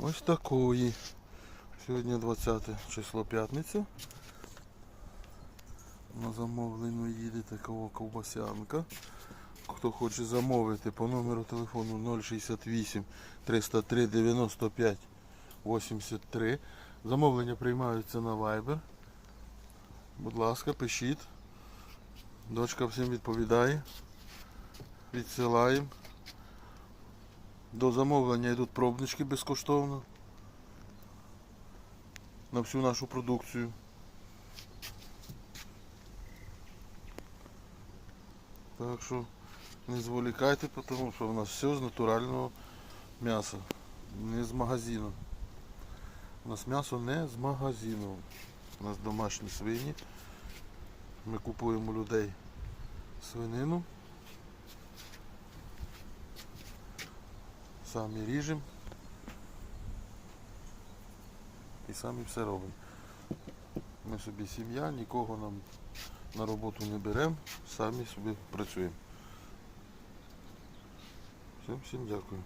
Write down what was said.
Ось такої. Сьогодні 20 число п'ятниця. На замовлену їде такого ковбасянка. Хто хоче замовити по номеру телефону 068 303 95 83. Замовлення приймаються на Viber. Будь ласка, пишіть. Дочка всім відповідає. Відсилаємо. До замовлення йдуть пробнички безкоштовно. На всю нашу продукцію. Так що не зволікайте, тому що в нас все з натурального м'яса. Не з магазину. У нас м'ясо не з магазину. У нас домашні свині. Ми купуємо людей свинину. Самі ріжемо. І самі все робимо. Ми собі сім'я, нікого нам на роботу не беремо, самі собі працюємо. Всім всім дякую.